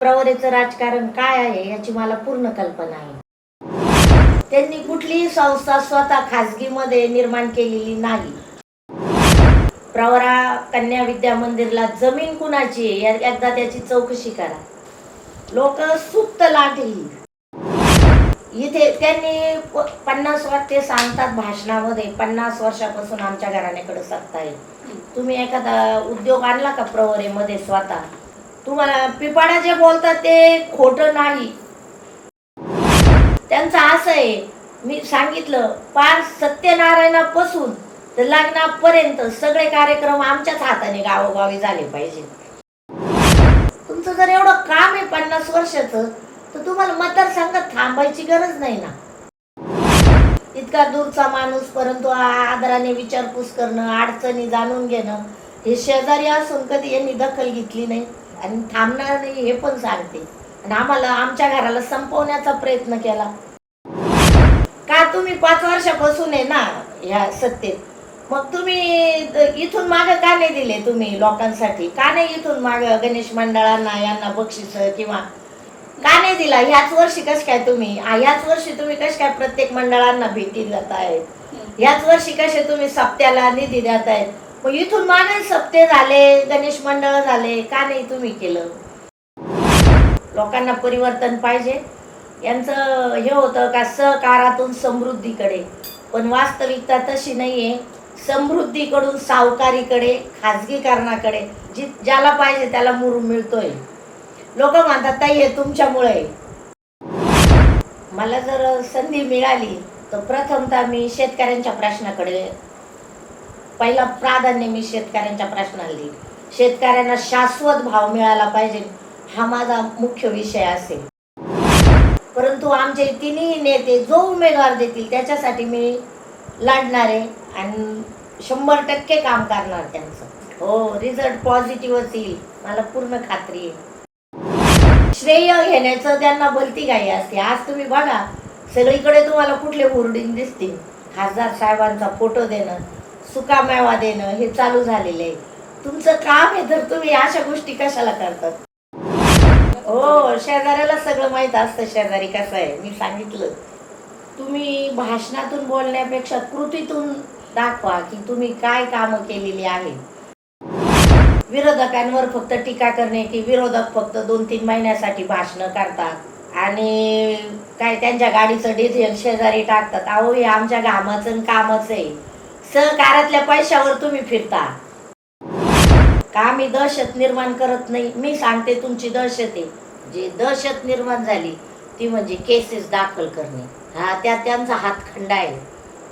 प्रवरेचं राजकारण काय आहे याची मला पूर्ण कल्पना आहे. त्यांनी कुठलीही संस्था स्वतः खाजगीमध्ये निर्माण केलेली नाही. प्रवरा कन्या विद्या मंदिरला जमीन कुणाची आहे? एकदा त्याची चौकशी करा. लोक सुप्त लाटली इथे त्यांनी पन्नास वर्ष ते सांगतात भाषणामध्ये. पन्नास वर्षापासून आमच्या घराण्याकडे सत्ता आहे. तुम्ही एखादा उद्योग आणला का प्रवरेमध्ये स्वतः? तुम्हाला पिपाडा जे बोलतात ते खोटं नाही. त्यांचं असं आहे मी सांगितलं पार सत्यनारायणापासून तर लग्नापर्यंत सगळे कार्यक्रम आमच्याच हाताने गावोगावी झाले पाहिजे. तुमचं जर एवढं काम आहे पन्नास वर्षाचं तर तुम्हाला मतदारसंघात थांबायची गरज नाही ना. इतका दूरचा माणूस परंतु आदराने विचारपूस करणं अडचणी जाणून घेणं हे शेजारी असून कधी यांनी दखल घेतली नाही. आणि थांबणार नाही हे पण सांगते. आणि आम्हाला आमच्या घराला संपवण्याचा प्रयत्न केला. का तुम्ही पाच वर्षापासून आहे ना या सत्तेत? मग तुम्ही इथून माग का नाही दिले तुम्ही लोकांसाठी? का नाही इथून माग गणेश मंडळांना यांना बक्षीस किंवा का नाही दिला? ह्याच वर्षी कश काय तुम्ही? ह्याच वर्षी तुम्ही कश काय प्रत्येक मंडळांना भेटी देत आहेत ह्याच वर्षी कसे तुम्ही सप्त्याला निधी देत आहेत मग इथून मानस सप्ते झाले गणेश मंडळ झाले का नाही तुम्ही केलं? लोकांना परिवर्तन पाहिजे. यांचं हे होतं का सहकारातून समृद्धीकडे. पण वास्तविकता तशी नाहीये. समृद्धीकडून सावकारीकडे खाजगीकरणाकडे जी ज्याला पाहिजे त्याला मुरू मिळतोय. लोक म्हणतात ताई हे तुमच्यामुळे मला जर संधी मिळाली तर प्रथमतः मी शेतकऱ्यांच्या प्रश्नाकडे पहिला प्राधान्य मी शेतकऱ्यांच्या प्रश्नाला देईन. शेतकऱ्यांना शाश्वत भाव मिळाला पाहिजे हा माझा मुख्य विषय असेल. परंतु आमचे तिन्ही नेते जो उमेदवार देतील त्याच्यासाठी मी लढणार आहे आणि शंभर टक्के काम करणार त्यांचं. हो रिझल्ट पॉझिटिव्हच येईल. मला पूर्ण खात्री आहे. श्रेय घेण्याचं त्यांना भलती घाई असते. आज तुम्ही बघा सगळीकडे तुम्हाला कुठले होर्डिंग दिसतील. खासदार साहेबांचा फोटो देणं सुका मेवा देणं हे चालू झालेलं आहे. तुमचं काम आहे तर तुम्ही अशा गोष्टी कशाला करतात? हो शेजाऱ्याला सगळं माहीत असतं शेजारी कसं आहे? मी सांगितलं. तुम्ही भाषणातून बोलण्यापेक्षा कृतीतून दाखवा की तुम्ही काय कामं केलेली आहेत. विरोधकांवर फक्त टीका करणे की विरोधक फक्त दोन तीन महिन्यासाठी भाषणं करतात आणि काय त्यांच्या गाडीचं डिझेल शेजारी टाकतात. अहो हे आमच्या घामाचं आणि कामच आहे. सहकारातल्या पैशावर तुम्ही फिरता. का मी दहशत निर्माण करत नाही? मी सांगते तुमची दहशत आहे. जी दहशत निर्माण झाली ती म्हणजे केसेस दाखल करणे. हा त्या त्यांचा हातखंडा आहे.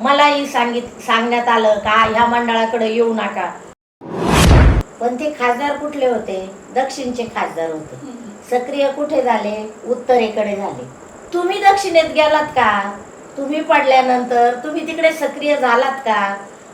मलाही सांगित सांगण्यात आलं का ह्या मंडळाकडे येऊ नका. पण ते खासदार कुठले होते? दक्षिणचे खासदार होते. सक्रिय कुठे झाले? उत्तरेकडे झाले. तुम्ही दक्षिणेत गेलात का? तुम्ही पडल्यानंतर तुम्ही तिकडे सक्रिय झालात का?